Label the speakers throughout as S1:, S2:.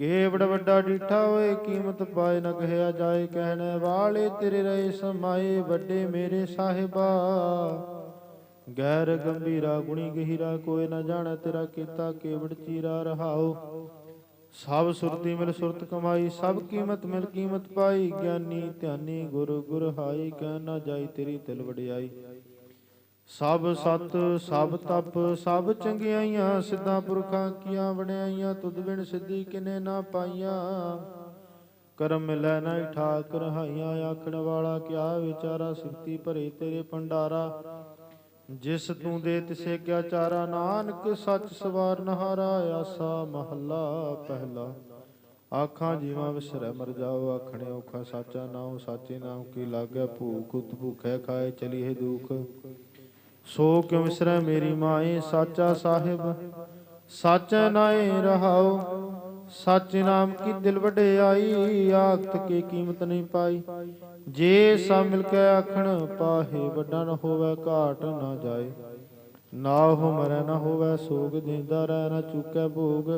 S1: ਕੇਵੜ ਵੱਡਾ ਡੀਠਾ ਹੋਏ, ਕੀਮਤ ਪਾਏ ਨਾ ਕਹਿਆ ਜਾਏ, ਕਹਿਣੇ ਵਾਲੇ ਤੇਰੇ ਰਹੇ ਸਮਾਏ, ਵੱਡੇ ਮੇਰੇ ਸਾਹਿਬਾ। ਗੈਰ ਗੰਭੀਰਾ, ਗੁਣੀ ਗਹਿਰਾ, ਕੋਈ ਨਾ ਜਾਣੈ ਤੇਰਾ ਕੀਤਾ ਕੇਵੜ ਚੀਰਾ ਰਹਾਓ ਸਭ ਸੁਰਤੀ ਮਿਲ ਸੁਰਤ ਕਮਾਈ, ਸਭ ਕੀਮਤ ਮਿਲ ਕੀਮਤ ਪਾਈ, ਗਿਆਨੀ ਧਿਆਨੀ ਗੁਰ ਗੁਰ ਹਾਈ ਕਹਿ ਨਾ ਜਾਈ ਤੇਰੀ ਦਿਲ ਵਡਿਆਈ। ਸਭ ਸਤ, ਸਭ ਤਪ, ਸਭ ਚੰਗਿਆਈਆਂ, ਸਿੱਧਾ ਪੁਰਖਾਂ ਕੀਆਂ ਵਡਿਆਈਆਂ, ਤੁਧ ਬਿਨ ਸਿੱਧੀ ਕਿਨੇ ਨਾ ਪਾਈਆਂ। ਕਰਮ ਮਿਲੈ ਨਾ ਠਾਕ ਰਹਾਈਆਂ ਆਖਣ ਵਾਲਾ, ਕਿਆ ਵਿਚਾਰਾ ਸਿਫਤੀ ਭਰੇ ਤੇਰੇ ਭੰਡਾਰਾ। ਜਿਸ ਤੂੰ ਦੇ ਤਿਸੇ ਕਿਆ ਚਾਰਾ, ਨਾਨਕ ਸੱਚ ਸਵਾਰ ਨਹਾਰਾ, ਆਸਾ ਮਹੱਲਾ ਪਹਿਲਾ। ਆਖਾਂ ਜੀਵਾਂ ਵਿਸਰੈ, ਮਰ ਜਾਓ ਆਖਣੇ ਔਖਾ, ਸਾਚਾ ਨਾਉ, ਸਾਚੇ ਨਾਮ ਕੀ ਲਾਗੈ, ਭੂਖ ਉਤ ਭੁਖੈ ਖਾਏ, ਚਲੀਏ ਦੁਖ। ਸੋ ਕਿਉ ਵਿਸਰੈ ਮੇਰੀ ਮਾਏ? ਸਾਚਾ ਸਾਹਿਬ, ਸਾਚੈ ਨਾਏ ਰਹਾਉ ਸੱਚ ਨਾਮ ਕੀ ਦਿਲ ਵਡਿਆਈ, ਆਖਤ ਕੀ ਕੀਮਤ ਨਹੀਂ ਪਾਈ। ਜੇ ਸਭ ਮਿਲ ਕੇ ਆਖਣ, ਪਾਹੇ ਵੱਡਾ ਨ ਹੋਵੇ, ਘਾਟ ਨਾ ਜਾਏ। ਨਾ ਹੋ ਮਰੈ, ਨ ਹੋਵੇ ਸੋਗ ਦਿੰਦਾ, ਰਹਿ ਨਾ ਚੁੱਕੈ ਭੋਗ।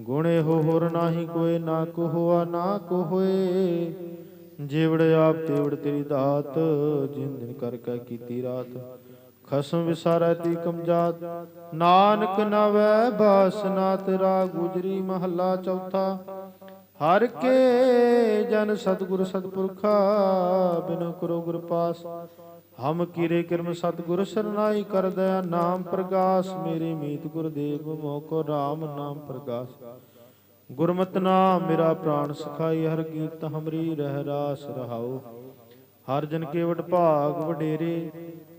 S1: ਗੁਣੇ ਹੋ ਹੋਰ ਨਾਹੀ ਕੋਏ, ਨਾ ਕੋ ਹੋਆ, ਨਾ ਕੋ ਹੋਏ। ਜੀਵੜ ਆਪ, ਤੇਵੜ ਤੇਰੀ ਦਾਤ ਜਿਨ ਦਿਨ ਕਰ ਕੈ ਕੀਤੀ ਰਾਤ। ਖਸਮ ਵਿਸਾਰੈ ਤੀ ਕਮਜਾਤ। ਨਾਨਕ ਨਵੈ ਬਾਸਨਾ ਤੇਰਾ ਗੁਜਰੀ ਮਹੱਲਾ ਚੌਥਾ। ਹਰ ਕੇ ਜਨ ਸਤਿਗੁਰ ਸਤਿਪੁਰਖਾ ਬਿਨ ਕਰੋ ਗੁਰ ਪਾਸ। ਹਮ ਕੀਰੇ ਕਿਰਮ ਸਤਿਗੁਰ ਸਰਨਾਈ ਕਰ ਦਇਆ ਨਾਮ ਪ੍ਰਗਾਸ। ਮੇਰੇ ਮੀਤ ਗੁਰਦੇਵ ਮੋਕੋ RAM ਨਾਮ ਪ੍ਰਗਾਸ। ਗੁਰਮਤਿ ਨਾਮ ਮੇਰਾ ਪ੍ਰਾਣ ਸਖਾਈ, ਹਰ ਕੀਰਤ ਹਮਰੀ ਰਹਿ ਰਾਸ ਰਹਾਓ ਹਰ ਜਨ ਕੇਵਟ ਭਾਗ ਵਡੇਰੇ,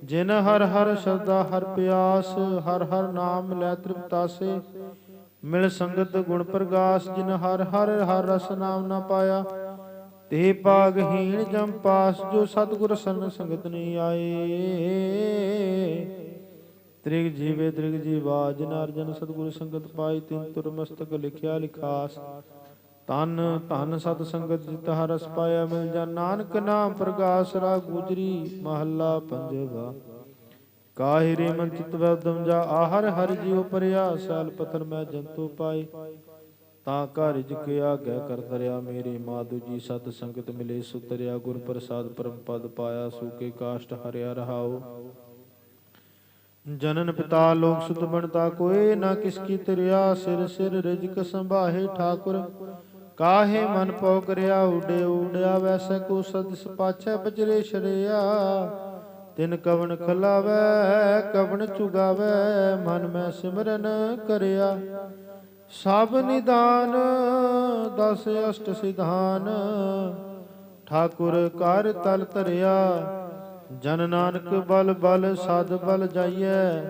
S1: ਜਿਨ ਹਰ ਹਰ ਸ਼ਬਦਾ ਹਰ ਪਿਆਸ, ਹਰ ਹਰ ਨਾਮ ਲੈ ਤ੍ਰਿਪਤਾਸੇ ਮਿਲ ਸੰਗਤ ਗੁਣ ਪ੍ਰਗਾਸ, ਜਿਨ ਹਰ ਹਰ ਹਰ ਰਸ ਨਾਮ ਨਾ ਪਾਇਆ। ਤੇ ਭਾਗਹੀਣ ਜਮ ਪਾਸ, ਜੋ ਸਤਿਗੁਰ ਸਰਨ ਸੰਗਤ ਨਹੀਂ ਆਏ। ਤ੍ਰਿਗ ਜੀਵੇ ਤ੍ਰਿਗ ਜੀਵਾ, ਜਿਨ ਅਰਜਨ ਸਤਿਗੁਰ ਸੰਗਤ ਪਾਈ ਤਿੰਨ ਤੁਰ ਮਸਤਕ ਲਿਖਿਆ ਲਿਖਾਸ। ਤਨ ਧਨ ਸਤ ਸੰਗਤ ਜਿਤ ਹਰਸ ਪਾਇਆ ਮਿਲ ਜਾ। ਨਾਨਕ ਨਾਮ ਪ੍ਰਗਾਸ ਰਾ ਗੁਜਰੀ ਮਹੱਲਾ ਪੰਜਵਾ। ਕਾਹਿ ਰੇ ਮਨ ਚਿਤ ਵਦਮ ਜਾ, ਆਹਰ ਹਰਿ ਜਿਉ ਪਰਿਆ, ਸੈਲ ਪਤਨ ਮੈਂ ਜੰਤੂ ਪਾਏ। ਤਾਂ ਘਰ ਜਿ ਆਗੈ ਕਰ ਦਰਿਆ ਮੇਰੇ ਮਾਧੂ ਜੀ ਸਤ ਸੰਗਤ ਮਿਲੇ ਸੁਤਰਿਆ, ਗੁਰ ਪ੍ਰਸਾਦ ਪਰਮ ਪਦ ਪਾਇਆ, ਸੂਕੇ ਕਾਸ਼ਟ ਹਰਿਆ ਰਹਾਓ। ਜਨਨ ਪਿਤਾ ਲੋਕ ਸੁਤ ਬਣਤਾ, ਕੋਏ ਨਾ ਕਿਸ ਕੀ ਤਰਿਆ, ਸਿਰ ਸਿਰ ਰਿਜਕ ਸੰਭਾਹੇ ਠਾਕੁਰ। ਕਾਹੇ ਮਨ ਪਉ ਕਰਿਆ ਉਡੇ ਉਡਿਆ, ਵੈਸੈ ਕੋ ਸਦਿਸ ਪਾਛੈ ਬਜਰੇ ਛੜਿਆ। ਤਿਨ ਕਵਣ ਖਲਾਵੈ, ਕਵਣ ਚੁਗਾਵੈ ਮਨ ਮੈਂ ਸਿਮਰਨ ਕਰਿਆ। ਸਭ ਨਿਦਾਨ, ਦਸ ਅਸ਼ਟ ਸਿਧਾਨ। ਠਾਕੁਰ ਕਰ ਤਲ ਧਰਿਆ, ਜਨ ਨਾਨਕ ਬਲ ਬਲ, ਸਦ ਬਲ ਜਾਈਐ।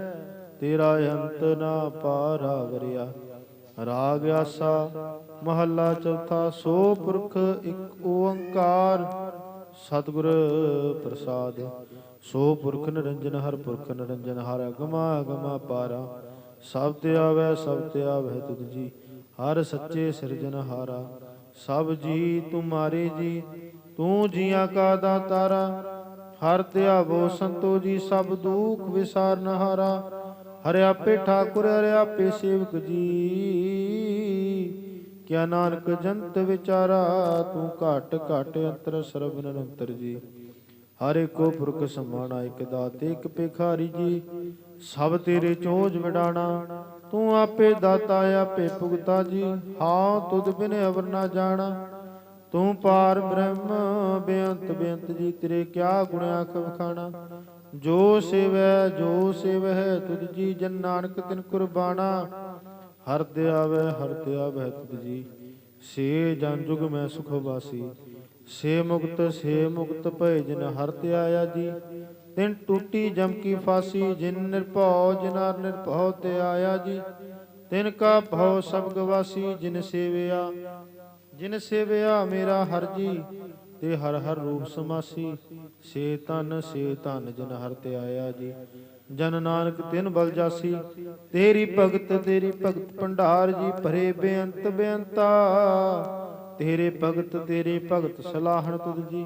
S1: ਤੇਰਾ ਅੰਤ ਨਾ ਪਾਰਾ ਵਰਿਆ ਰਾਗ ਆਸਾ, ਮਹੱਲਾ ਚੌਥਾ, ਸੋ ਪੁਰਖ ਇੱਕ ਓੰਕਾਰ। ਸਤਿਗੁਰ ਪ੍ਰਸਾਦ, ਸੋ ਪੁਰਖ ਨਿਰੰਜਨ, ਹਰ ਪੁਰਖ ਨਿਰੰਜਨ, ਹਰ ਅਗਮਾ ਅਗਮਾ ਪਾਰਾ। ਸਭ ਤੇ ਆਵੈ, ਸਭ ਤੇ ਆਵੈ ਤੁਧ ਜੀ, ਹਰ ਸੱਚੇ ਸਿਰਜਨ ਹਾਰਾ। ਸਭ ਜੀ ਤੁਮਾਰੇ ਜੀ, ਤੂੰ ਜੀਆਂ ਕਾ ਦਾਤਾਰਾ। ਹਰ ਧਿਆਵੋ ਸੰਤੋ ਜੀ, ਸਭ ਦੁਖ ਵਿਸਾਰਨ ਹਾਰਾ। ਹਰਿਆਪੇ ਠਾਕੁਰ ਹਰਿਆਪੇ ਸੇਵਕ ਜੀ। ਕਿਆ ਨਾਨਕ ਜੰਤ ਵਿਚਾਰਾ, ਤੂੰ ਘਟ ਘਟ ਅੰਤਰ ਸਰਬ ਨਿਰੰਤਰ ਜੀ। ਹਰ ਏਕੋ ਪੁਰਖ ਸਮਾਣਾ ਇਕ ਦਾਤੇ ਇਕ ਭਿਖਾਰੀ ਜੀ। ਸਭ ਤੇਰੇ ਚੋਜ ਵਿਡਾਣਾ, ਤੂੰ ਆਪੇ ਦਾਤਾ, ਆਪੇ ਭੁਗਤਾ ਜੀ। ਹਾਂ, ਤੁਧ ਬਿਨ ਅਵਰ ਨਾ ਜਾਣਾ। ਤੂੰ ਪਾਰ ਬ੍ਰਹਮ, ਬੇਅੰਤ ਬੇਅੰਤ ਜੀ, ਤੇਰੇ ਕਿਆ ਗੁਣ ਆਖ ਵਖਾਣਾ। ਜੋ ਸੇਵੈ, ਜੋ ਸੇਵਹਿ, ਤੁਧ ਜੀ ਜਨ ਨਾਨਕ ਤਿਨ ਕੁਰਬਾਨਾ। ਹਰ ਤੇ ਆਵੈ, ਹਰ ਤੇ ਆਵੈ ਤੁਧ ਜੀ। ਸੇ ਜਨ ਜੁਗ ਮੈਂ ਸੁਖ ਵਾਸੀ। ਸੇ ਮੁਕਤ ਸੇ ਮੁਕਤ ਭੈ ਜਿਨ ਹਰ ਤੇ ਜੀ। ਤਿਨ ਟੂਟੀ ਜਮ ਕੀ ਫਾਸੀ, ਜਿਨ ਨਿਰਭਉ, ਜਿਨਾ ਨਿਰਭਉ ਤੇ ਆਇਆ ਜੀ। ਤਿਨ ਕਾ ਭਉ ਸਭ ਗਵਾਸੀ ਜਿਨ ਸੇਵਿਆ। ਜਿਨ ਸੇਵਿਆ ਮੇਰਾ ਹਰ ਜੀ। ਤੇ ਹਰ ਹਰ ਰੂਪ ਸਮਾਸੀ, ਸੇ ਤਨ ਸੇ ਤਨ ਜਿਨ ਹਰ ਤੇ ਆਇਆ ਜੀ। ਜਨ ਨਾਨਕ ਤਿਨ ਬਲ ਜਾਸੀ, ਤੇਰੀ ਭਗਤ ਤੇਰੀ ਭਗਤ ਭੰਡਾਰ ਜੀ, ਭਰੇ ਬੇਅੰਤ ਬੇਅੰਤਾ। ਤੇਰੇ ਭਗਤ ਤੇਰੇ ਭਗਤ ਸਲਾਹਣ ਤੁਧ ਜੀ।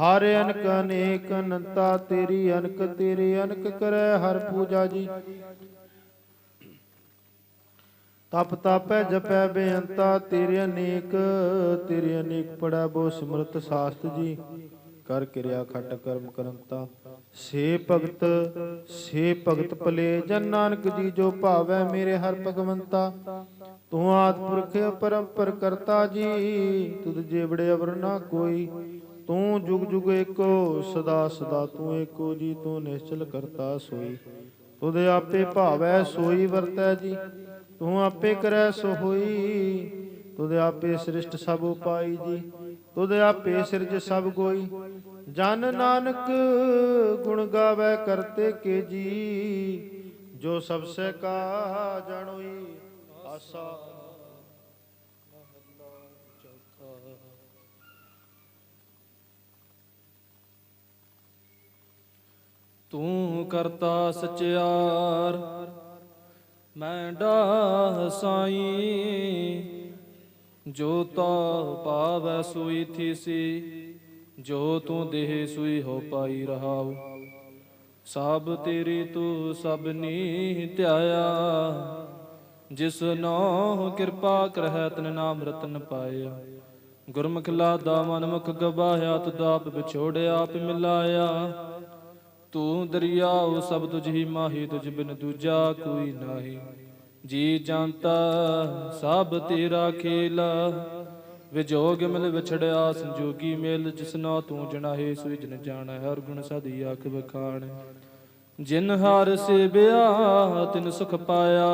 S1: ਹਰ ਅਨਕ ਅਨੇਕ ਅਨੰਤਾ, ਤੇਰੀ ਅਨਕ ਤੇਰੇ ਅਨਕ ਕਰੈ ਹਰ ਪੂਜਾ ਜੀ। ਤਪ ਤਾਪੈ ਜਪੈ ਬੇਅੰਤਾ, ਤੇਰੇ ਅਨੇਕ ਤੇਰੇ ਅਨੇਕ ਪੜਾ ਬੋ ਸਿਮਰਤ ਸਾਸਤ ਜੀ। ਕਰ ਕਿਰਿਆ ਖਟ ਕਰਮ ਕਰੰਤਾ। ਸੇ ਭਗਤ ਸੇ ਭਗਤ ਭਲੇ, ਜਨ ਨਾਨਕ ਜੀ ਜੋ ਭਾਵੈ ਮੇਰੇ ਹਰ ਭਗਵੰਤਾ। ਤੂੰ ਆਦ ਪੁਰਖ ਪਰੰਪਰ ਕਰਤਾ ਜੀ, ਤੁਧ ਜੇਵੜੇ ਅਵਰ ਨਾ ਕੋਈ। ਤੂੰ ਜੁਗ ਜੁਗ ਏਕੋ, ਸਦਾ ਸਦਾ ਤੂੰ ਏਕੋ ਜੀ, ਤੂੰ ਨਿਸ਼ਚਲ ਕਰਤਾ ਸੋਈ। ਤੁਧ ਆਪੇ ਭਾਵੈ, ਸੋਈ ਵਰਤੈ ਜੀ। ਤੂੰ ਆਪੇ ਕਰੈ ਸੋ ਹੋਈ, ਤੁਧ ਆਪੇ ਸ੍ਰਿਸ਼ਟ ਸਭ ਉਪਾਈ ਜੀ, ਤੁਧ ਆਪੇ ਸਿਰਜ ਸਭ ਕੋਈ ਜਨ ਨਾਨਕ ਗੁਣ ਗਾਵੇ ਕਰਤੇ ਕੇ ਜੀ, ਜੋ ਸਭ ਸੇ ਕਾ ਜਾਣੋਈ ਆਸਾ।
S2: ਤੂੰ ਕਰਤਾ ਸਚਿਆਰ ਮੈਂ ਡਾ ਸਾਈ, ਜੋ ਤਾ ਪਾਵੈ ਸੋਈ ਥੀਸੀ, ਜੋ ਤੂੰ ਦੇਹ ਸੋਈ ਹੋ ਪਾਈ ਰਹਾਉ। ਸਭ ਤੇਰੀ ਤੂੰ ਸਭਨੀ ਧਿਆਇਆ, ਜਿਸ ਨੋ ਕਿਰਪਾ ਕਰਹਿ ਤਨ ਨਾਮ ਰਤਨ ਪਾਇਆ। ਗੁਰਮੁਖ ਲਾਦਾ ਮਨ ਗਵਾਇਆ ਤੁਧ ਵਿਛੋੜਿਆ, ਆਪ ਮਿਲਾਇਆ। ਤੂੰ ਦਰਿਆਉ ਸਭ ਤੁਝ ਹੀ ਮਾਹੀ, ਤੁਝ ਬਿਨ ਦੂਜਾ ਕੋਈ ਨਾਹੀ। ਜੀ ਜਾਣਤਾ ਸਭ ਤੇਰਾ ਖੇਲ ਵਿਜੋਗ ਮਿਲ ਵਿਛੜਿਆ ਸੰਜੋਗੀ ਮਿਲ ਜਿਸਨਾ ਤੂੰ ਜਣਾਹੇ, ਸੋਈ ਜਨ ਜਾਣੈ, ਹਰ ਗੁਣ ਸਾਧੀ ਆਖ ਬਖਾਣ ਜਿਨ ਹਾਰ ਸੇਵਿਆ, ਤਿਨ ਸੁਖ ਪਾਇਆ,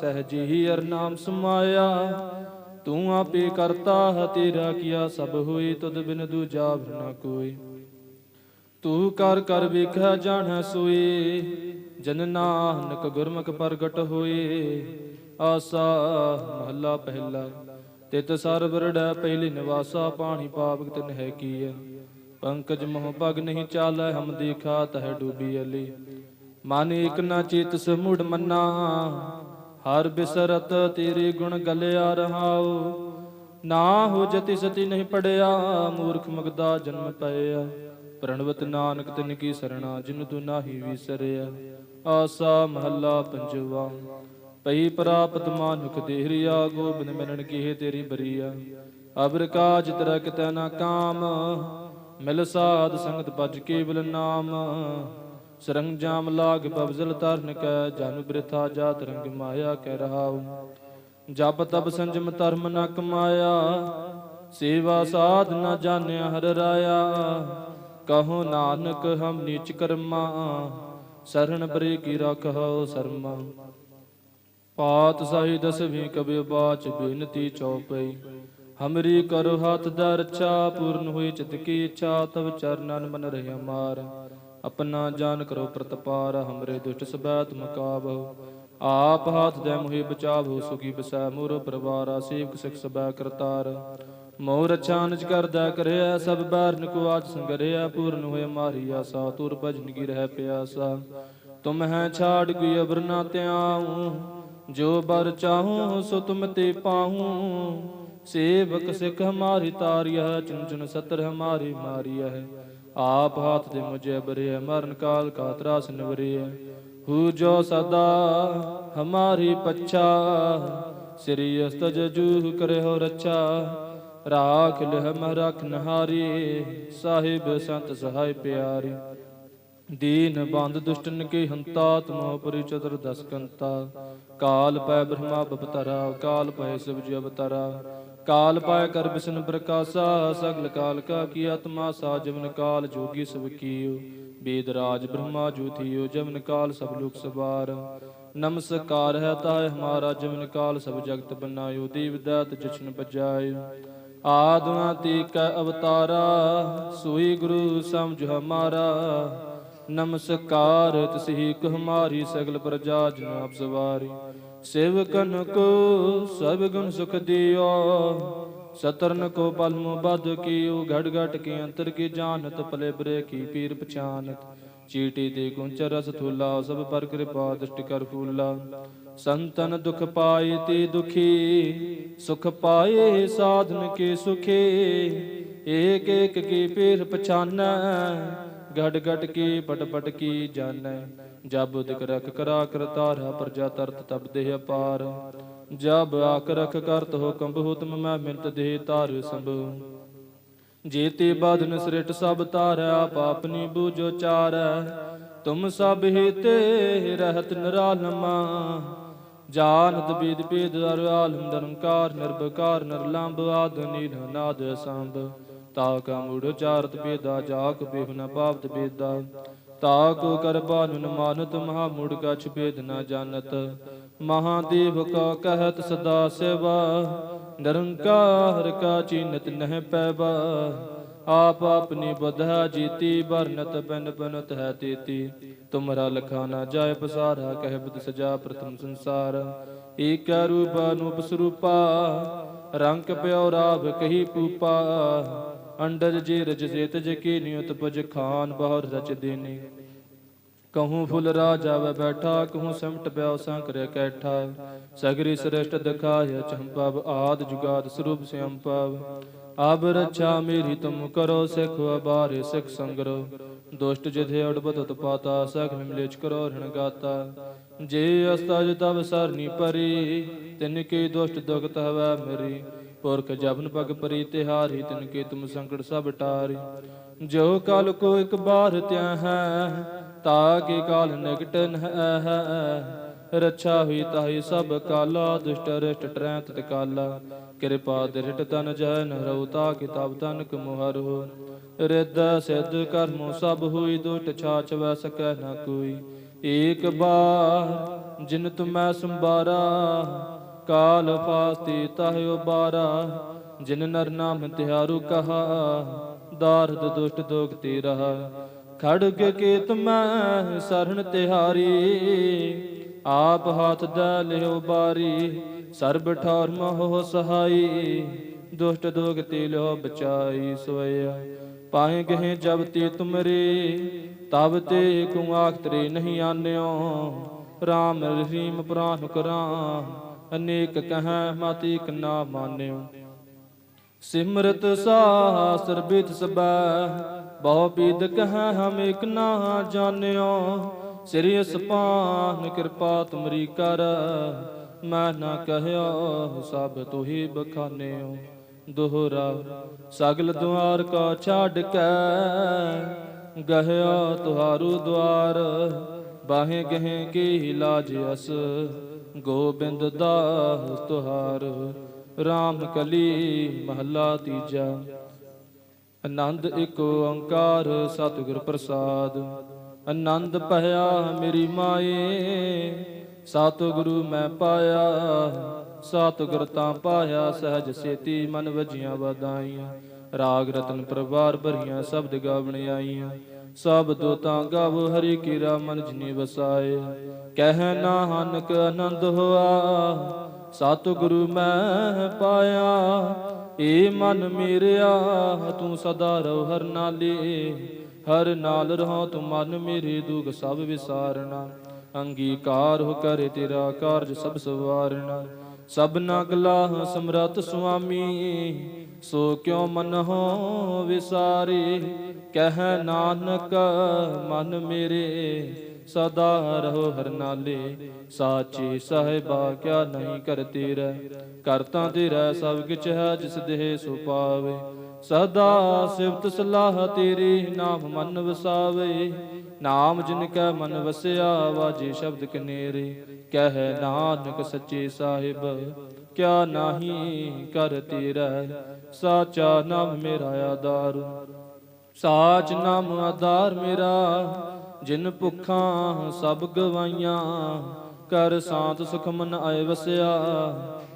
S2: ਸਹਿਜੀ ਹੀ ਅਰ ਨਾਮ ਸਮਾਇਆ। ਤੂੰ ਆਪੇ ਕਰਤਾ, ਤੇਰਾ ਕੀਆ ਸਭ ਹੋਈ ਤੁਧ ਬਿਨ ਦੂਜਾ ਨਾ ਕੋਈ। ਤੂੰ ਕਰ ਕਰ ਵੇਖਿਆ ਜਾਣੈ ਸੋਏ, ਜਨ ਨਾਨਕ ਗੁਰਮੁਖ ਪ੍ਰਗਟ ਹੋਏ। ਆਸਾ ਮਹੱਲਾ ਪਹਿਲਾ, ਤਿਤ ਸਰ ਪਹਿਲੇ ਨਿਵਾਸਾ ਪਾਣੀ ਪਾਵਕ ਤਿਨ ਹੈ ਕੀਆ ਪੰਕਜ ਮੋਹ ਪਗ ਨਹੀਂ ਚਾਲੈ, ਹਮ ਦੇਖਾ ਤਹ ਡੂਬੀ ਅਲੀ। ਮਨ ਇਕ ਨਾ ਚੇਤ ਸਮੂੜ ਮੰਨਾ, ਹਰ ਬਿਸਰਤ ਤੇਰੇ ਗੁਣ ਗਲਿਆ ਰਹਾਉ। ਨਾ ਹੋ ਜਤੀ ਸਤੀ ਨਹੀਂ ਪੜਿਆ, ਮੂਰਖ ਮਗਦਾ ਜਨਮ ਪਇਆ। ਪ੍ਰਣਵਤ ਨਾਨਕ ਤਿਨ ਕੀ ਸਰਣਾ, ਜਿਨ ਤੂੰ ਨਾਹੀ ਵਿਸਰਿਆ। ਆਸਾ ਮਹੱਲਾ ਪੰਜਵਾ। ਪਈ ਪ੍ਰਾਪਤ ਮਾਨੁਖ ਦੇਹਰੀਆ, ਗੋਬਿੰਦ ਮਿਲਣ ਕੀਏ ਤੇਰੀ ਬਰੀਆ। ਅਬਰ ਕਾਜ ਤੇਰਾ ਕਿਤੈ ਨਾ ਕਾਮ, ਮਿਲ ਸਾਧ ਸੰਗਤ ਭਜ ਕੇਵਲ ਨਾਮ। ਸਰੰਜਾਮ ਲਾਗ ਬਵਜ਼ਲ ਤਰਨ ਕੈ, ਜਨ ਬ੍ਰਿਥਾ ਜਾਤ ਰੰਗ ਮਾਇਆ ਕਹਿ ਰਹਾਉ। ਜਪ ਤਪ ਸੰਜਮ ਧਰਮ ਨ ਕਮਾਇਆ, ਸੇਵਾ ਸਾਧ ਨ ਜਾਣਿਆ ਹਰ ਰਾਇਆ। ਕਹੋ ਨਾਨਕ, ਹਮ ਨੀਚ ਕਰਮਾ ਸਰਣ ਬਰੇ ਕੀ ਰਖੋ ਸਰਮਾ। ਪਾਤ ਸਾਈ ਦਸਵੀਂ ਕਬਿ ਬਾਚ ਬੇਨਤੀ ਚਉਪਈ ਹਮਰੀ ਕਰੋ ਹੱਥ ਦਰਚਾ ਪੂਰਨ ਹੋਈ ਚਿਤ ਕੀ ਇੱਛਾ, ਤਵ ਚਰਨਨ ਮਨ ਰਹਿ ਮਾਰ। ਆਪਣਾ ਜਾਨ ਕਰੋ ਪ੍ਰਤਪਾਰ, ਹਮਰੇ ਦੁਸ਼ਟ ਸਬੈਤ ਮੁਕਾਬਹੁ ਆਪ ਹੱਥ ਦੇ ਮੁਹੀ ਬਚਾਵੋ, ਸੁਖੀ ਬਸੈ ਮੂਰ, ਪਰਵਾਰਾ ਸੇਵਕ ਸਿਖ ਸਬੈ ਕਰਤਾਰ। ਮੋਹ ਰਛਾਨਜ ਕਰਦਾ ਕਰਿਆ, ਸਭ ਬਾਰਨ ਕੋ ਆਜ ਸੰਗਰਿਆ, ਪੂਰਨ ਹੋਏ ਮਾਰੀ ਆਸਾ, ਤੁਰ ਭਜਨ ਕੀ ਰਹਿ ਪਿਆਸਾ। ਤੁਮ ਹੈ ਛਾੜ ਕੋਈ ਅਬਰ ਨਾ ਤਿਆਉ ਜੋ ਬਰ ਚਾਹੂੰ, ਸੋ ਤੁਮ ਤੇ ਪਾਹੂੰ ਸੇਵਕ ਸਿਖ ਹਮਾਰੀ ਤਾਰਿਆ ਚੁਨ ਚੁਨ ਸਤਰ ਹਮਾਰੀ ਮਾਰਿਆ ਹੈ ਆਪ ਹਾਥ ਦੇ ਮੁਝੇ ਬਰੇ ਮਰਨ ਕਾਲ ਕਾ ਤਰਾਸ ਨਵਰਿਆ ਹੂ ਜੋ ਸਦਾ ਹਮਾਰੀ ਪੱਛਾ, ਸ੍ਰੀ ਅਸਤਜ ਜੂ ਕਰੇ ਹੋ ਰੱਛਾ। ਰਾਖ ਲਿਹ ਮਰਖ ਸਾਹਿਬ ਸੰਤ ਸਹਾਇ ਪਿਆਰੀ। ਦੀਨ ਬੰਦ ਦੁਸ਼ਟਨ ਕੀ ਹੰਤਾ, ਤਮੋ ਪਰਿ ਚਤੁਰ ਦਸ ਕਾਲ ਪੈ ਬ੍ਰਹਮਾ ਬਪਤਰਾ, ਕਾਲ ਪੈ ਸਿਵ ਜੀ ਅਵਤਰਾ। ਕਾਲ ਪਾਇ ਕਰ ਬਿਸ਼ਨ ਪ੍ਰਕਾਸ਼ਾ, ਸਗਲ ਕਾਲ ਕਾ ਕੀ ਆਤਮਾ ਸਾ ਜਮਨ ਕਾਲ ਜੋਗੀ ਸਭ ਕੀਓ ਬੇਦ ਰਾਜ ਬ੍ਰਹਮਾ ਜੋਤੀਓ ਜਮਨ ਕਾਲ ਸਭ ਲੋਕ ਸਵਾਰ। ਨਮਸਕਾਰ ਹੈ ਤਾਏ ਹਮਾਰਾ ਜਮਨ ਕਾਲ ਸਭ ਜਗਤ ਬਨਾਇਓ ਦੀਵ ਦਾਤ ਜਸ਼ਨ ਬਜਾਇਓ ਆਦਿ ਅੰਤਿ ਕੈ ਅਵਤਾਰਾ, ਸੋਈ ਗੁਰੂ ਸਮਝ ਹਮਾਰਾ। ਨਮਸਕਾਰ ਤਸਹੀ ਕ ਹਮਾਰੀ ਸਗਲ ਪ੍ਰਜਾ ਜਨ ਆਪ ਸਵਾਰੀ। ਸੇਵਕਨ ਕੋ ਸਭ ਗੁਣ ਸੁਖ ਦਿਓ। ਸਤਰਨ ਕੋ ਪਲਮ ਬਦ ਕੀਓ। ਘੜ ਘਟ ਕੇ ਅੰਤਰ ਕੀ ਜਾਣਤ ਪਲੇ ਬਰੇ ਕੀ ਪੀਰ ਪਛਾਨਤ। ਚੀਟੀ ਤੇ ਗੁੰਚ ਰਸ ਥੂਲਾ, ਸਭ ਪਰ ਕਿਰਪਾ ਦ੍ਰਿਸ਼ਟ ਕਰ ਫੂਲਾ। ਸੰਤਨ ਦੁਖ ਪਾਏ ਤੇ ਦੁਖੀ, ਸੁਖ ਪਾਏ ਸਾਧਨ ਕੇ ਸੁਖੇ। ਏਕ ਏਕ ਕੀ ਪੀਰ ਪਛਾਨੈ, ਗੜ ਗੜ ਕੀ ਬਟ ਪਟ ਕੀ ਜਾਣੈ। ਜਬ ਦਿਕ ਰਖ ਕਰਾ ਕਰਤਾਰਾ ਪ੍ਰਜਾ ਤਰਤ ਤਬ ਦੇਹ ਅਪਾਰ। ਜਬ ਆਕ ਰਖ ਕਰਤ ਹੋ ਕੰਬਹੁ ਮੈਂ ਮਿੰਤ ਦੇ ਤਾਰ ਸੰਭੂ। ਜੀਤੀ ਬਾਦਨ ਸ੍ਰਿਟ ਸਭ ਤਾਰੈ ਆਪ ਆਪਨੀ ਬੂਝੋ ਚਾਰੈ। ਤੁਮ ਸਭ ਹੀ ਤੇ ਰਹਿਤ ਨਿਰਾਲਮਾ। ਜਾਨਤ ਬੀਦ ਬੀਦ ਅਰ ਆਲਮ ਦਰੰਕਾਰ ਨਿਰਭਕਾਰ ਨਿਰਲੰਭ ਆਦ, ਨੀਲ ਨਾਦ ਸੰਭ ਤਾ ਕਾ ਮੂੜ ਚਾਰਤ ਬੇਦਾ ਜਾਕ ਬਿਹ ਨ ਪਾਵਤ ਬੇਦਾ ਤਾ ਕੋ ਕਰ ਬਾਨੁਨ ਮਾਨਤ, ਮਹਾ ਮੂੜ ਕਛ ਭੇਦ ਨ ਜਾਣਤ। ਮਹਾਦੇਵ ਕਾ ਕਹਿਤ ਸਦਾ ਸੇਵਾ, ਨਿਰੰਕਾਰ ਕਾ ਚੀਨਤ ਨਹਿ ਪੈਬਾ ਆਪ ਆਪਣੀ ਬਧਾ ਜੀਤੀ ਬਰਨਤ ਬਨ ਬਨਤ ਹੈ ਤੀਤੀ। ਤੁਮਰਾ ਲਖਾ ਨਾ ਜਾਏ ਪਸਾਰਾ, ਕਹਿ ਸਜਾ ਪ੍ਰਥਮ ਸੰਸਾਰ। ਏਕ ਰੂਪ ਅਨੂਪ ਸਰੂਪਾ, ਰੰਗ ਪਿਓ ਰਾਵ ਕਹੀ ਪੂਪਾ ਅੰਡਜ ਜੀ ਰਜ ਸੇਤ ਜਕੀ ਨਿਯਤ ਪਜ ਖਾਨ, ਬਹੁਰ ਰਚ ਦੇਨੇ। ਕਹੂੰ ਫੁੱਲ ਰਾਜਾ ਵੈ ਬੈਠਾ, ਕਹੂੰ ਸਿਮਟ ਪਿਓ ਸੰਕਰ ਕੈਠਾ। ਸਗਰੀ ਸ੍ਰੇਸ਼ਟ ਦਿਖਾਇ ਚੰਪਵ ਆਦ ਜੁਗਾਦ ਸਰੂਪ ਸਿਅੰਪਵ ਆਬ ਰੱਛਾ ਮੇਰੀ ਤੁਮ ਕਰੋ, ਸਿਖ ਅਬਾਰੇ, ਸਿਖ ਸੰਗਰੋ। ਦੁਸ਼ਟ ਜਿਥੇ ਅੜਬਤ ਪਾਤਾ ਸਖ ਮਿਮਲੇਚ ਕਰੋ, ਰਣ ਗਾਤਾ। ਜੇ ਅਸਤਜ ਤਬ ਸਰਨੀ ਪਰੀ, ਤਿਨ ਕੀ ਦੁਸ਼ਟ ਦੁਖਤ ਹਵੈ ਮੇਰੀ। ਪੁਰਖ ਜਬਨ ਪਗ ਪਰੀ, ਤਿਹਾਰੀ, ਤਿਨ ਕੀ ਤੁਮ ਸੰਕਟ ਸਭ ਟਾਰੀ। ਜੋ ਕਾਲ ਕੋ ਇੱਕ ਬਾਰ ਤਿਆ ਹੈ, ਤਾ ਕੇ ਕਾਲ ਨਿਕਟ ਹੈ। ਰੱਛਾ ਹੋਈ ਤਾਹੀ ਸਭ ਕਾਲਾ, ਦੁਸ਼ਟ ਰਿਸ਼ਟ ਟ੍ਰੈਂਤ ਤਤ ਕਾਲਾ ਕਿਰਪਾ ਦਿਰਟ ਤਨ ਜੈ ਨ ਰਹੂ ਤਾ ਕਿਤਾਬ ਤਨਕ ਮੁਹਰ ਹੋ। ਰਿੱਧ ਸਿੱਧ ਕਰਮੋ ਸਭ ਹੋਈ ਦੁਸ਼ਟ ਛਾਚ ਵੈ ਸਕੈ ਨ ਕੋਈ। ਏਕ ਬਾਰ ਜਿਨ ਤੁਮੈ ਸੰਬਾਰਾ ਕਾਲ ਫਾਸਤੀ ਤਾਹਿ ਉਬਾਰਾ। ਜਿਨ ਨਰ ਨਾਮ ਤਿਹਾਰੂ ਕਹਾ, ਦਾਰਦ ਦੁਸ਼ਟ ਦੋਗਤੀ ਰਹਾ। ਖੜਗ ਕੇ ਤੁਮੈ ਸਰਣ ਤਿਹਾਰੀ, ਆਪ ਹੱਥ ਦਾ ਲਿਓ ਬਾਰੀ। ਸਰਬ ਠਾਰ ਮੋਹ ਸਹਾਈ, ਦੁਸ਼ਟ ਦੋਗ ਤੇ ਲਿਓ ਬਚਾਈ ਸੋਇਆ ਪਾਏ ਗਹਿ ਜਬ ਤੇ ਤੁਮਰੇ, ਤਬ ਤੇ ਕੁ ਆਖ ਤਰੇ ਨਹੀਂ ਆਨਿਓ। RAM ਰਹੀਮ ਪ੍ਰਾਨ ਕਰਾਂ, ਅਨੇਕ ਕਹੈ ਮਾਤੀ ਇਕ ਨਾ ਮਾਨਿਓ। ਸਿਮਰਤ ਸਾਸਰ ਬਿਤ ਸਬੈ, ਬਹੁ ਪੀਦ ਕਹੈ ਹਮ ਇਕ ਨਾ ਜਾਣਿਓ। ਸ੍ਰੀ ਅਸਪਾਨ ਕਿਰਪਾ ਤੁਮਰੀ ਕਰ ਮੈਂ ਨਾ ਕਹਿਆ ਸਭ ਤੁਹੀ ਬਖਾਨਿਓ। ਦੋਹਰਾ, ਸਗਲ ਦੁਆਰ ਕਾ ਛਾੜ ਕੇ ਗਹਿਆ ਤੁਹਾਰੂ ਦੁਆਰ। ਬਾਹੇ ਗਹੇ ਕੀ ਲਾਜ ਅਸ, ਗੋਬਿੰਦ ਦਾਸ ਤੁਹਾਰ। RAM ਕਲੀ ਮਹੱਲਾ ਤੀਜਾ। ਆਨੰਦ ਇੱਕ ਓੰਕਾਰ, ਸਤਿਗੁਰ ਪ੍ਰਸਾਦ। ਆਨੰਦ ਭਇਆ ਮੇਰੀ ਮਾਏ ਸਤਿਗੁਰੂ ਮੈਂ ਪਾਇਆ, ਸਤਿਗੁਰ ਤਾਂ ਪਾਇਆ, ਸਹਿਜ ਸੇਤੀ ਮਨ ਵਜੀਆਂ ਵਧਾਈਆਂ। ਰਾਗ ਰਤਨ ਪ੍ਰਵਾਰ ਭਰੀਆਂ ਸ਼ਬਦ ਗਾਵਣ ਆਈਆਂ। ਸਭ ਦੋ ਤਾਂ ਗਾਵ, ਹਰੀ ਕੀਰਾ ਮਨ ਜਿਨੀ ਵਸਾਏ ਕਹਿ ਨਾਨਕ ਆਨੰਦ ਹੋਆ, ਸਤਿਗੁਰੂ ਮੈਂ ਪਾਇਆ, ਏ ਮਨ ਮੇਰਿਆ, ਤੂੰ ਸਦਾ ਰਹੁ ਹਰ ਨਾਲੇ। ਹਰ ਨਾਲ ਰਹੋ ਤੂੰ ਮਨ ਮੇਰੇ, ਦੁਖ ਸਭ ਵਿਸਾਰਣਾ ਅੰਗੀਕਾਰ ਹੋ ਕਰੇ ਤੇਰਾ ਕਾਰਜ ਸਭ ਸਵਾਰਣਾ ਸਭਨਾ ਗਲਾ ਸਮਰਤ ਸੁਆਮੀ, ਸੋ ਕਿਉ ਮਨ ਹੋ ਵਿਸਾਰੇ ਕਹਿ ਨਾਨਕ, ਮਨ ਮੇਰੇ, ਸਦਾ ਰਹੋ ਹਰ ਨਾਲੇ। ਸਾਚੀ ਸਾਹਿਬਾ ਕਿਆ ਨਹੀਂ ਕਰਤੇ ਰਹਿ ਕਰਤਾ ਤੇਰਾ ਸਭ ਕਿਛ ਹੈ, ਜਿਸ ਦੇਹ ਸੋ ਪਾਵੇ। ਸਦਾ ਸਿਫਤ ਸਲਾਹ ਤੇਰੀ ਨਾਮ ਮਨ ਵਸਾਵੇ। ਨਾਮ ਜਿਨ ਕੈ ਮਨ ਵਸਿਆ, ਵਾਜੇ ਸ਼ਬਦ ਕਨੇਰੇ। ਕਹਿ ਨਾਨਕ ਸੱਚੇ ਸਾਹਿਬ, ਕਿਆ ਨਾਹੀ ਕਰ ਤੇਰਾ, ਸਾਚਾ ਨਾਮ ਮੇਰਾ ਆਧਾਰ। ਸਾਚ ਨਾਮ ਆਧਾਰ ਮੇਰਾ, ਜਿਨ ਭੁੱਖਾਂ ਸਭ ਗਵਾਈਆਂ। ਕਰ ਸਾਤ ਸੁਖ ਮਨ ਆਏ ਵਸਿਆ,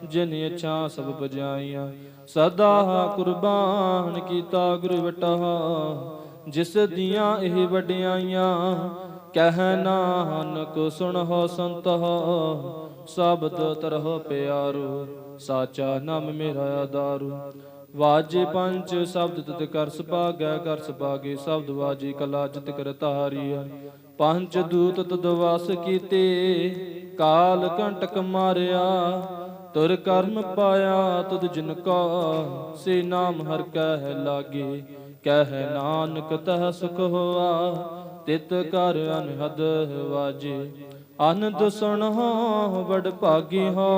S2: ਜਿਨ ਇੱਛਾ ਸਭ ਬਜਾਈਆਂ ਸਦਾ ਕੁਰਬਾਨ ਕੀਤਾ ਗੁਰ ਵਟਾ ਜਿਸ ਦੀਆਂ ਇਹ ਵਡਿਆਈਆਂ, ਕਹਿ ਨਾਨਕ, ਸੁਣੋ ਸੰਤੋ ਸਬਦ ਤਰਹੁ ਪਿਆਰੋ, ਸਾਚਾ ਨਾਮ ਮੇਰਾ ਆਧਾਰੂ ਵਾਜੇ ਪੰਜ, ਸ਼ਬਦ ਤਤ ਕਰ ਸੁਭਾਗੈ, ਕਰ ਸੁਭਾਗੇ, ਸ਼ਬਦ ਵਾਜੀ, ਕਲਾ ਜਿਤ ਕਰ ਤਾਰੀਆ ਪੰਜ ਦੂਤ ਤਦ ਵਾਸ ਕੀਤੇ, ਕਾਲ ਕੰਟਕ ਮਾਰਿਆ। ਤੁਰ ਕਰਮ ਪਾਇਆ, ਤੁਧ ਜਿਨ ਕਾ, ਸੇ ਨਾਮ ਹਰ ਕਹਿ ਲਾਗੇ। ਕਹਿ ਨਾਨਕ ਤਹ ਸੁਖ ਹੋਆ, ਤਿਤ ਕਰ ਅਨਹਦ ਵਾਜੇ। ਆਨੰਦ ਸੁਣੋ ਬੜ ਭਾਗੀ ਹੋ,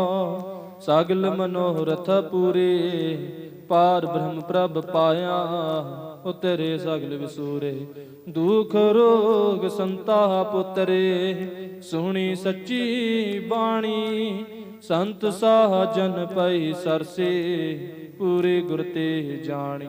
S2: ਸਗਲ ਮਨੋਰਥ ਪੂਰੇ। ਪਾਰ ਬ੍ਰਹਮ ਪ੍ਰਭ ਪਾਇਆ, ਉਤਰੇ ਸਗਲ ਵਿਸੂਰੇ। ਦੁਖ ਰੋਗ ਸੰਤਾਪ ਉਤਰੇ, ਸੁਣੀ ਸੱਚੀ ਬਾਣੀ। ਸੰਤ ਸਾਹ ਜਨ ਪਈ ਸਰਸੇ, ਪੂਰੇ ਗੁਰ ਤੇ ਜਾਣੀ।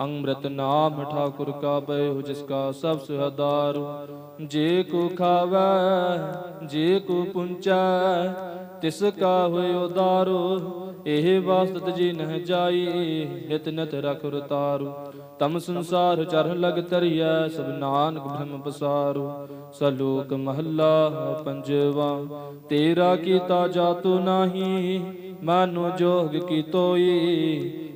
S2: ਅੰਮ੍ਰਿਤ ਨਾਮ ਠਾਕੁਰ ਕਾ ਬਇਓ ਜਿਸ ਕਾ ਸਭ ਸੁਹਦਾਰ। ਜੇ ਕੋ ਖਾਵੈ, ਜੇ ਕੋ ਪੁੰਚੈ, ਤਿਸ ਕਾ ਹੋਇ ਉਦਾਰੋ। ਇਹ ਵਾਸਤ ਜੀ ਨਹਿ ਜਾਈ, ਨਿਤ ਨਿਤ ਰਖ ਰਤਾਰੂ। ਤਮ ਸੰਸਾਰ ਚਰਨ ਲਗ ਤਰੀਐ ਸਭ ਨਾਨਕ ਬ੍ਰਹਮ ਪਸਾਰੂ। ਸਲੋਕ ਮਹੱਲਾ ਪੰਜਵਾ, ਤੇਰਾ ਕੀਤਾ ਜਾਤੂ ਨਾਹੀ, ਮਾਨੋ ਜੋਗ ਕੀ ਤੋਈ।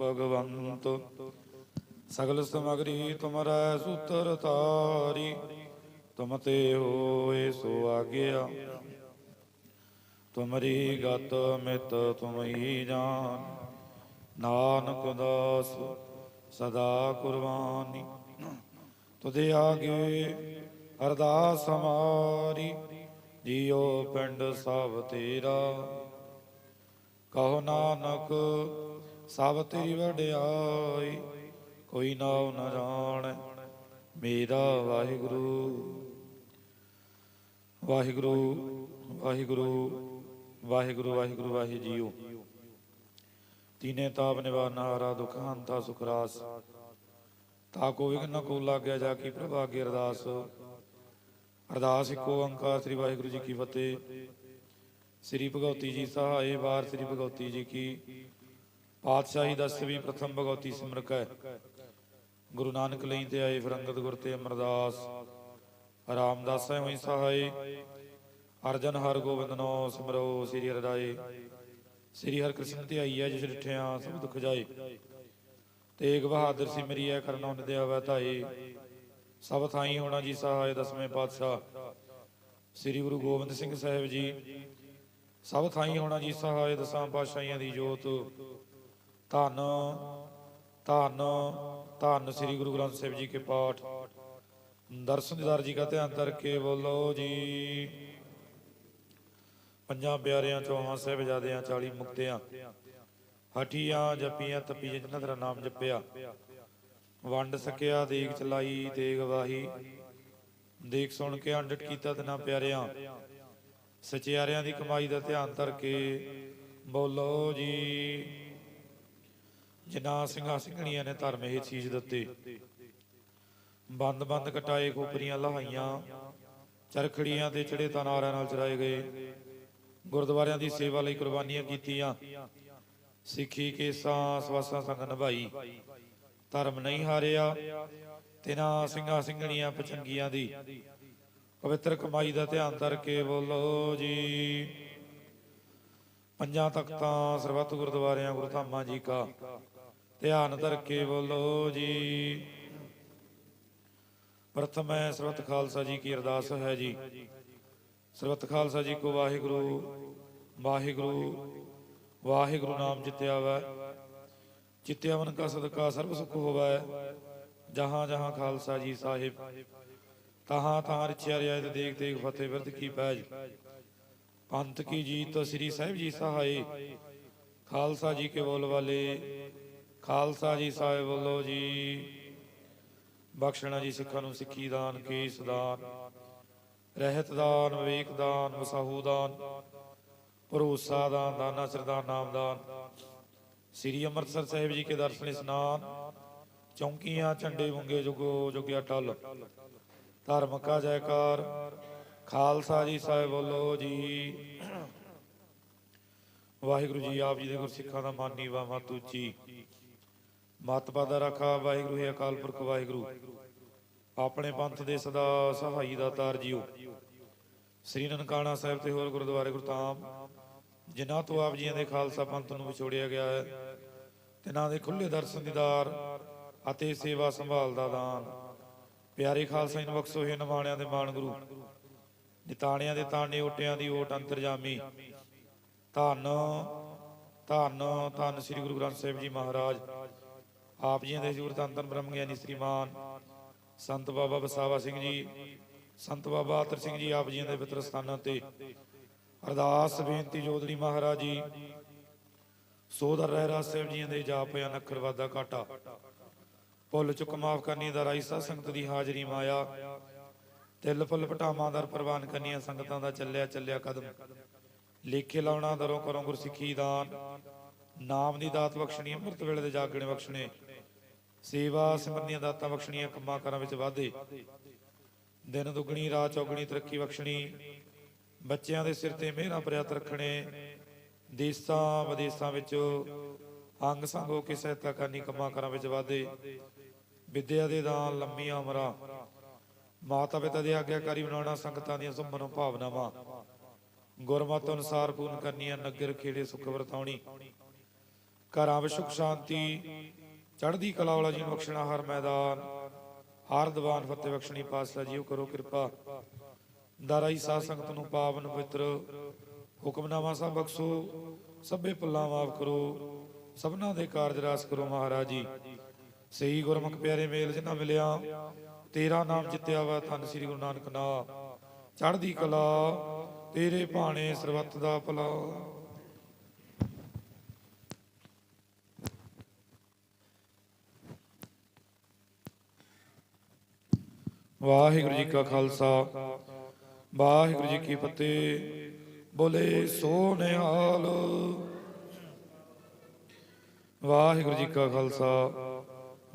S3: ਭਗਵੰਤ। ਸਗਲ ਸਮਗਰੀ ਤੁਮਰੈ ਸੂਤਰ ਤਾਰੀ ਤੁਮ ਤੇ ਹੋਏ ਸੋ ਆਗਿਆ। ਤੁਮਰੀ ਗਤ ਮਿਤ ਤੁਮ ਜਾਨ, ਨਾਨਕ ਦਾਸ ਸਦਾ ਕੁਰਬਾਨੀ। ਤੁਦੇ ਆਗੇ ਅਰਦਾਸ ਹਮਾਰੀ, ਜੀਉ ਪਿੰਡ ਸਭ ਤੇਰਾ। ਕਹੋ ਨਾਨਕ ਸਭ ਤੇਰੀ ਵਡਿਆਈ, ਕੋਈ ਨਾਉ ਨ ਜਾਣ, ਮੇਰਾ ਵਾਹਿਗੁਰੂ। ਵਾਹਿਗੁਰੂ ਵਾਹਿਗੁਰੂ ਵਾਹਿਗੁਰੂ ਵਾਹਿਗੁਰੂ ਵਾਹਿ ਜੀਓ ਤੀਨੇ ਤਾਪ ਨਿਵਾਰਨਾ ਦੁਖਾਂਤਾ ਸੁਖ ਤਾ ਕੋ ਵਿਗਨ ਕੋ ਲਾਗਿਆ ਜਾ ਕੀ ਪ੍ਰਭਾ ਕੀ ਅਰਦਾਸ। ਅਰਦਾਸ ਇੱਕੋ ਓੰਕਾਰ, ਸ੍ਰੀ ਵਾਹਿਗੁਰੂ ਜੀ ਕੀ ਫਤਿਹ। ਸ੍ਰੀ ਭਗਵਤੀ ਜੀ ਸਹਾਏ, ਵਾਰ ਸ੍ਰੀ ਭਗਵਤੀ ਜੀ ਕੀ ਪਾਤਸ਼ਾਹੀ ਦਸਵੀਂ ਪ੍ਰਥਮ ਭਗਵਤੀ ਸਿਮਰਕ ਹੈ। ਗੁਰੂ ਨਾਨਕ ਲਈ ਤੇ ਆਏ ਫਿਰ ਗੁਰ ਤੇ ਅਮਰਦਾਸ। ਰਾਮਦਾਸ ਹੋਈ ਸਹਾਏ ਅਰਜਨ ਹਰ ਗੋਬਿੰਦ ਨੋ ਸਿਮਰੋ, ਸ੍ਰੀ ਹਰਿ ਸ੍ਰੀ ਹਰਿ ਕ੍ਰਿਸ਼ਨ ਤੇ ਆਈ ਹੈ ਜਿਸ ਡਿਠਿਆ ਸਭ ਦੁੱਖ ਜਾਏ। ਤੇਗ ਬਹਾਦਰ ਸਿਮਰੀ ਹੈ ਕਰਨੋਂ ਨਿਦਿਆ ਵੈ ਧਾਏ। ਸਭ ਥਾਈ ਹੋਣਾ ਜੀ ਸਹਾਇ ਦਸਵੇਂ ਪਾਤਸ਼ਾਹ। ਸ੍ਰੀ ਗੁਰੂ ਗੋਬਿੰਦ ਸਿੰਘ ਸਾਹਿਬ ਜੀ, ਸਭ ਥਾਈ ਹੋਣਾ ਜੀ ਸਹਾਇ ਦਸਾਂ ਪਾਤਸ਼ਾਹੀਆਂ ਦੀ ਜੋਤ। ਧੰਨ ਧੰਨ ਧੰਨ ਸ੍ਰੀ ਗੁਰੂ ਗ੍ਰੰਥ ਸਾਹਿਬ ਜੀ ਕੇ ਪਾਠ। ਦਰਸ਼ਨ ਜੀ ਕਾ ਧਿਆਨ ਕਰਕੇ ਬੋਲੋ ਜੀ। ਪੰਜਾਂ ਪਿਆਰਿਆਂ, ਚੌਹਾਂ ਸਾਹਿਬਜ਼ਾਦਿਆਂ 40 ਮੁਕਤਿਆਂ, ਹਠੀਆਂ ਜਪੀਆਂ, ਤਪੀਆਂ, ਜਿਨ੍ਹਾਂ ਤੇਰਾ ਨਾਮ ਜਪਿਆ। ਵੰਡ ਸਕਿਆ ਦੇਖ ਚਲਾਈ ਤੇ ਗਵਾਹੀ ਦੇਖ ਸੁਣ ਕੇ ਅੰਡਟ ਕੀਤਾ ਤਨਾ ਪਿਆਰਿਆਂ। ਸਚਿਆਰਿਆਂ ਦੀ ਕਮਾਈ ਦਾ ਧਿਆਨ ਧਰ ਕੇ ਬੋਲੋ ਜੀ। ਜਿਨ੍ਹਾਂ ਸਿੰਘਾਂ ਸਿੰਘਣੀਆਂ ਨੇ ਧਰਮ ਇਹ ਚੀਜ਼ ਦਿੱਤੇ ਬੰਦ ਬੰਦ ਕਟਾਏ ਖੋਪਰੀਆਂ ਲਹਾਈਆਂ ਚਰਖੜੀਆਂ ਤੇ ਚੜੇ ਤਨਾਰਿਆਂ ਨਾਲ ਚਰਾਏ ਗਏ। ਗੁਰਦੁਆਰਿਆਂ ਦੀ ਸੇਵਾ ਲਈ ਕੁਰਬਾਨੀਆਂ ਕੀਤੀਆਂ। ਸਿੱਖੀ ਕੇਸਾਂ ਸਵਾਸਾਂ ਸੰਗ ਨਿਭਾਈ। ਧਰਮ ਨਹੀਂ ਹਾਰਿਆ, ਤਿਨਾ ਸਿੰਘਾਂ ਸਿੰਘਣੀਆਂ ਪਚੰਗੀਆਂ ਦੀ। ਪਵਿੱਤਰ ਕਮਾਈ ਦਾ ਧਿਆਨ ਧਰ ਕੇ ਬੋਲੋ ਜੀ। ਪੰਜਾਂ ਤਖਤਾਂ ਸਰਬੱਤ ਗੁਰਦੁਆਰਿਆਂ ਗੁਰਧਾਮਾਂ ਜੀ ਕਾ। ਧਿਆਨ ਧਰ ਕੇ ਬੋਲੋ ਜੀ। ਪ੍ਰਥਮ ਹੈ ਸਰਬੱਤ ਖਾਲਸਾ ਜੀ ਕੀ ਅਰਦਾਸ ਹੈ ਜੀ। ਸਰਬੱਤ ਖਾਲਸਾ ਜੀ ਕੋ ਵਾਹਿਗੁਰੂ ਵਾਹਿਗੁਰੂ ਵਾਹਿਗੁਰੂ ਨਾਮ ਜਿਤਿਆ ਵੈ। ਚਿੱਤੇ ਅਮਨ ਕਾ ਸਦਕਾ, ਸਰਬ ਸੁਖ ਹੋਵੈ। ਜਹਾਂ ਜਹਾਂ ਖਾਲਸਾ ਜੀ ਸਾਹਿਬ, ਤਹਾਂ ਤਹਾਂ ਰਚਿਆ ਰਿਆਇਤ ਦੇਖ ਦੇਖ ਫਤਿਹ ਵਿਰਧ ਕੀ ਪੈਜ। ਪੰਥ ਕੀ ਜੀਤ ਸ੍ਰੀ ਸਾਹਿਬ ਜੀ ਸਹਾਏ। ਖਾਲਸਾ ਜੀ ਕੇ ਬੋਲ ਵਾਲੇ ਖਾਲਸਾ ਜੀ ਸਾਹਿਬ ਬੋਲੋ ਜੀ। ਬਖਸ਼ਣਾ ਜੀ ਸਿੱਖਾਂ ਨੂੰ ਸਿੱਖੀ ਦਾਨ, ਕੇਸ ਦਾਨ ਰਹਿਤ ਦਾਨ ਵਿਵੇਕ ਦਾਨ ਵਸਾਹੂ ਦਾਨ ਭਰੋਸਾ ਦਾਨ ਦਾਨਾ ਸਰਦਾਰ ਨਾਮ ਦਾਨ। ਸ੍ਰੀ ਅੰਮ੍ਰਿਤਸਰ ਸਾਹਿਬ ਜੀ ਕੇ ਦਰਸ਼ਨ ਇਸਨਾਨ ਚੌਂਕੀਆਂ, ਝੰਡੇ ਵੰਗੇ ਜੁਗੋ ਜੁਗਿਆ ਟਲ। ਧਰਮ ਕਾ ਜੈਕਾਰ, ਖਾਲਸਾ ਜੀ ਸਾਹਿਬ ਬੋਲੋ ਜੀ। ਵਾਹਿਗੁਰੂ ਜੀ ਆਪ ਜੀ ਦੇ ਗੁਰਸਿੱਖਾਂ ਦਾ ਮਾਨੀ ਵਾ ਮਤ ਉੱਚੀ। ਮਤ ਦਾ ਰਖਾ ਵਾਹਿਗੁਰੂ ਹੈ ਅਕਾਲ ਪੁਰਖ ਵਾਹਿਗੁਰੂ। ਆਪਣੇ ਪੰਥ ਦੇ ਸਦਾ ਸਹਾਈ ਦਾ ਤਾਰ ਜੀਓ। ਸ੍ਰੀ ਨਨਕਾਣਾ ਸਾਹਿਬ ਤੇ ਹੋਰ ਗੁਰਦੁਆਰੇ ਗੁਰਤਾਮ ਜਿਨ੍ਹਾਂ ਤੋਂ ਆਪ ਜੀਆਂ ਦੇ ਖਾਲਸਾ ਪੰਥ ਨੂੰ ਵਿਛੋੜਿਆ ਗਿਆ ਹੈ, ਤਿਨਾਂ ਦੇ ਖੁੱਲੇ ਦਰਸ਼ਨ ਦੀਦਾਰ ਅਤੇ ਸੇਵਾ ਸੰਭਾਲ ਦਾ ਦਾਨ। ਪਿਆਰੇ ਖਾਲਸਾ ਨੂੰ ਬਖਸ਼ੋ ਹੈ ਨਿਮਾਣਿਆਂ ਦੇ ਮਾਣ ਗੁਰੂ। ਨਿਤਾਣਿਆਂ ਦੇ ਤਾਣੇ ਓਟਿਆਂ ਦੀ ਓਟ ਅੰਤਰਜਾਮੀ। ਧੰਨ ਧੰਨ ਧੰਨ ਸ੍ਰੀ ਗੁਰੂ ਗ੍ਰੰਥ ਸਾਹਿਬ ਜੀ ਮਹਾਰਾਜ। ਆਪ ਜੀਆਂ ਦੇ ਜੂਰ ਧੰਨ ਧੰਨ ਬ੍ਰਹਮ ਗਿਆਨੀ ਸ੍ਰੀਮਾਨ ਸੰਤ ਬਾਬਾ ਬਸਾਵਾ ਸਿੰਘ ਜੀ, ਸੰਤ ਬਾਬਾ ਆਤਰ ਸਿੰਘ ਜੀ ਆਪ ਜੀਆਂ ਦੇ ਪਵਿੱਤਰ ਸਥਾਨਾਂ ਤੇ ਅਰਦਾਸ ਬੇਨਤੀ ਜੋਦੜੀ ਮਹਾਰਾਜ ਜੀ, ਸੋਦਰ ਰਹਿਰਾ ਸਾਹਿਬ ਜੀਆਂ ਦੇ ਜਾਪ ਨਖਰ ਵਾਦਾ ਕਾਟਾ ਭੁੱਲ ਚੁੱਕ ਮਾਫ ਕਰਨੀ ਦਾ ਰਾਈਸਾ ਸੰਗਤ ਦੀ ਹਾਜ਼ਰੀ ਮਾਇਆ, ਤਿਲ ਫੁੱਲ ਪਟਾਵਾਂ ਦਰ ਪ੍ਰਵਾਨ ਕਰਨੀਆਂ ਸੰਗਤਾਂ ਦਾ ਚੱਲਿਆ ਚੱਲਿਆ ਕਦਮ, ਲੇਖੇ ਲਾਉਣਾ ਦਰੋਂ ਕਰੋ ਗੁਰਸਿੱਖੀ ਦਾਨ, ਨਾਮ ਦੀ ਦਾਤ ਬਖਸ਼ਣੀ, ਅੰਮ੍ਰਿਤ ਵੇਲੇ ਦੇ ਜਾਗਣੇ ਬਖਸ਼ਣੇ ਸੇਵਾ ਸੰਬੰਧੀਆਂ ਦਾਤਾਂ ਬਖਸ਼ਣੀਆਂ, ਕੰਮਾਂ ਕਾਰਾਂ ਵਿੱਚ ਵਾਧੇ। ਦਿਨ ਦੁਗਣੀ, ਰਾਤ ਚੌਗਣੀ, ਤਰੱਕੀ ਬਖਸ਼ਣੀ। ਬੱਚਿਆਂ ਦੇ ਸਿਰ ਤੇ ਮਿਹਰਾਂ ਪ੍ਰਿਆਤ ਰੱਖਣੇ। ਦੇਸਾਂ ਵਿਦੇਸਾਂ ਵਿੱਚ ਅੰਗ ਸੰਗ ਹੋ ਕੇ ਸਹਾਇਤਾ ਕਰਨੀ, ਕੰਮਾਂ ਕਾਰਾਂ ਵਿੱਚ ਵਾਧੇ। ਵਿਦਿਆ ਦੇ ਦਾਨ, ਲੰਮੀਆਂ ਉਮਰਾਂ। ਮਾਤਾ ਪਿਤਾ ਦੇ ਆਗਿਆਕਾਰੀ ਬਣਾਉਣਾ, ਸੰਗਤਾਂ ਦੀਆਂ ਸੁਮਨੋਂ ਭਾਵਨਾਵਾਂ ਗੁਰਮਤ ਅਨੁਸਾਰ ਪੂਰਨ ਕਰਨੀਆਂ, ਨਗਰ, ਖੇੜੇ ਸੁਖ ਵਰਤਾਉਣੀ। ਘਰਾਂ ਵਿੱਚ ਸੁਖ ਸ਼ਾਂਤੀ ਚੜ੍ਹਦੀ ਕਲਾ ਵਾਲਾ ਜੀ ਨੂੰ ਬਖਸ਼ਣਾ ਹਰ ਮੈਦਾਨ, ਹਰ ਦੀਵਾਨ ਫਤਿਹ ਬਖਸ਼ਣੀ ਪਾਤਸ਼ਾਹ ਜੀਓ ਕਰੋ ਕਿਰਪਾ। ਦਾਰਾਈ ਸਾਧ ਸੰਗਤ ਨੂੰ ਪਾਵਨ ਪਵਿੱਤਰ ਹੁਕਮਨਾਮਾ ਸਭ ਬਖਸ਼ੋ, ਸਭੇ ਪੁੱਲਾਂ ਮਾਫ ਕਰੋ, ਸਭਨਾ ਦੇ ਕਾਰਜ ਰਾਸ ਕਰੋ ਮਹਾਰਾਜ ਜੀ। ਸਹੀ ਗੁਰਮੁਖ ਪਿਆਰੇ ਮੇਲ ਜਿਨ੍ਹਾਂ ਮਿਲਿਆ, ਤੇਰਾ ਨਾਮ ਜਿੱਤਿਆ ਵਾ ਧੰਨ ਸ੍ਰੀ ਗੁਰੂ ਨਾਨਕ ਨਾ ਚੜ੍ਹਦੀ ਕਲਾ, ਤੇਰੇ ਭਾਣੇ ਸਰਬੱਤ ਦਾ ਭਲਾ। ਵਾਹਿਗੁਰੂ ਜੀ ਕਾ ਖਾਲਸਾ। ਵਾਹਿਗੁਰੂ ਜੀ ਕੀ ਫਤਿਹ। ਬੋਲੇ ਸੋ ਨਿਹਾਲ ਵਾਹਿਗੁਰੂ ਜੀ ਕਾ ਖਾਲਸਾ।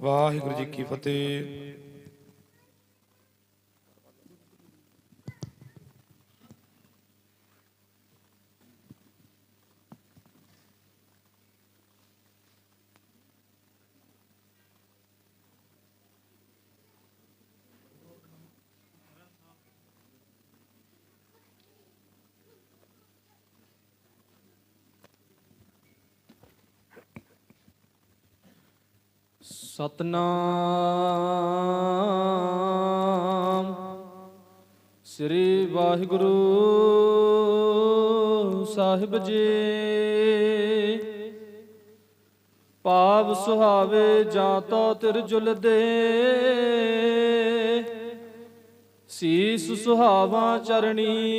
S3: ਵਾਹਿਗੁਰੂ ਜੀ ਕੀ ਫਤਿਹ।
S2: ਸਤਨਾਮ। ਸ੍ਰੀ ਵਾਹਿਗੁਰੂ ਸਾਹਿਬ ਜੀ। ਪਾਵ ਸੁਹਾਵੇ ਜਾਂ ਤੋ ਤਿਰ ਜੁਲਦੇ ਸੀਸ ਸੁਹਾਵਾ ਚਰਣੀ।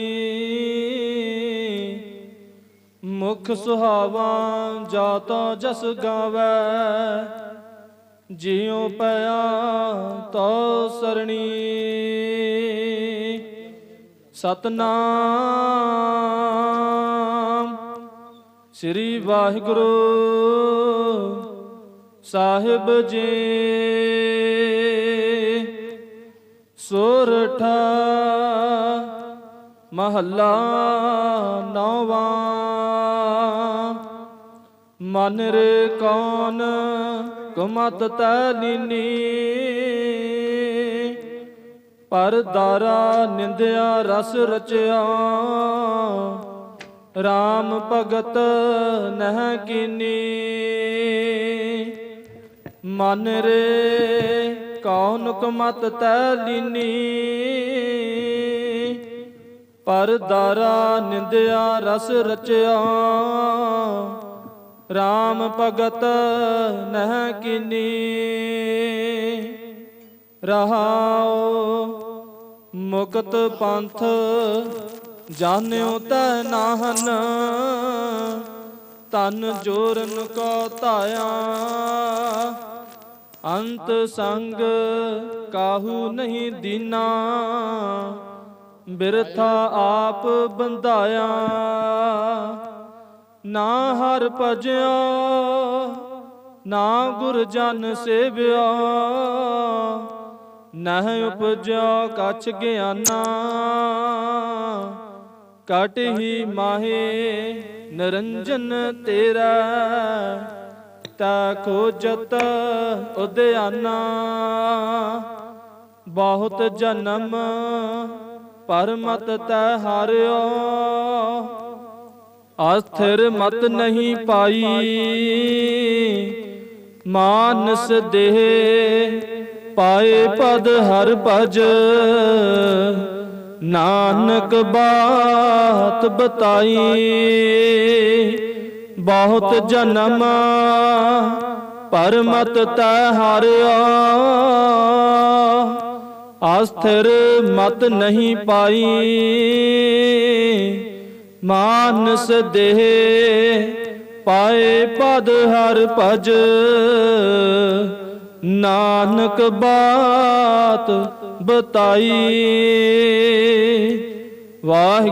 S2: ਮੁਖ ਸੁਹਾਵਾ ਜਾ ਤੋ ਜਸ ਗਾਵੇ। ਜਿਉ ਪਿਆ ਤੋ ਸਰਣੀ। ਸਤਨਾਮ। ਸ੍ਰੀ ਵਾਹਿਗੁਰੂ ਸਾਹਿਬ ਜੀ। ਸੋਰਠਾ ਮਹੱਲਾ ਨੌਵਾਂ। ਮਨ ਰੇ ਕੌਣ ਕਮਤ ਤੈ ਲੀਨੀ ਪਰ ਦਾਰਾ ਨਿੰਦਿਆ ਰਸ ਰਚਿਆ। RAM ਭਗਤ ਨਹਿ ਕੀਨੀ। ਮਨ ਰੇ ਕੌਣ ਕੁਮਤ ਤੈ ਲੀਨੀ। ਪਰ ਦਾਰਾ ਨਿੰਦਿਆ ਰਸ ਰਚਿਆ। RAM ਭਗਤ ਨਹਿ ਕੀਨੀ। ਰਹਾਉ ਮੁਕਤ ਪੰਥ ਜਾਣਿਓ ਤੈ ਨਾਹਨ। ਤਨ ਜੋਰਨ ਕੋ ਧਾਇਆ। ਅੰਤ ਸੰਗ ਕਾਹੂ ਨਹੀਂ ਦੀਨਾ। ਬਿਰਥਾ ਆਪ ਬੰਧਾਇਆ। ਨਾ ਹਰ ਭਜਿਆ, ਨਾ ਗੁਰ ਜਨ ਸੇਵਿਆ, ਨਹਿ ਉਪਜਿਆ ਕਛ ਗਿਆਨਾ, ਕਟ ਹੀ ਮਾਹੇ ਨਰੰਜਨ ਤੇਰਾ, ਤਾ ਖੋਜਤ ਉਦਿਆਨਾ। ਬਹੁਤ ਜਨਮ ਪਰਮਤ ਤੈ ਹਾਰਿਓ ਅਸਥਿਰ ਮਤ ਨਹੀਂ ਪਾਈ। ਮਾਨਸ ਦੇਹ ਪਾਏ ਪਦ ਹਰ ਭਜ। ਨਾਨਕ ਬਾਤ ਬਤਾਈ। ਬਹੁਤ ਜਨਮ ਪਰਮਤ ਤੈ ਹਰਿਆ। ਅਸਥਿਰ ਮਤ ਨਹੀਂ ਪਾਈ। ਮਾਨਸ ਦੇਹ ਪਾਏ ਪਦ ਹਰ ਭਜ। ਨਾਨਕ ਬਾਤ ਬਤਾਈ। ਵਾਹਿ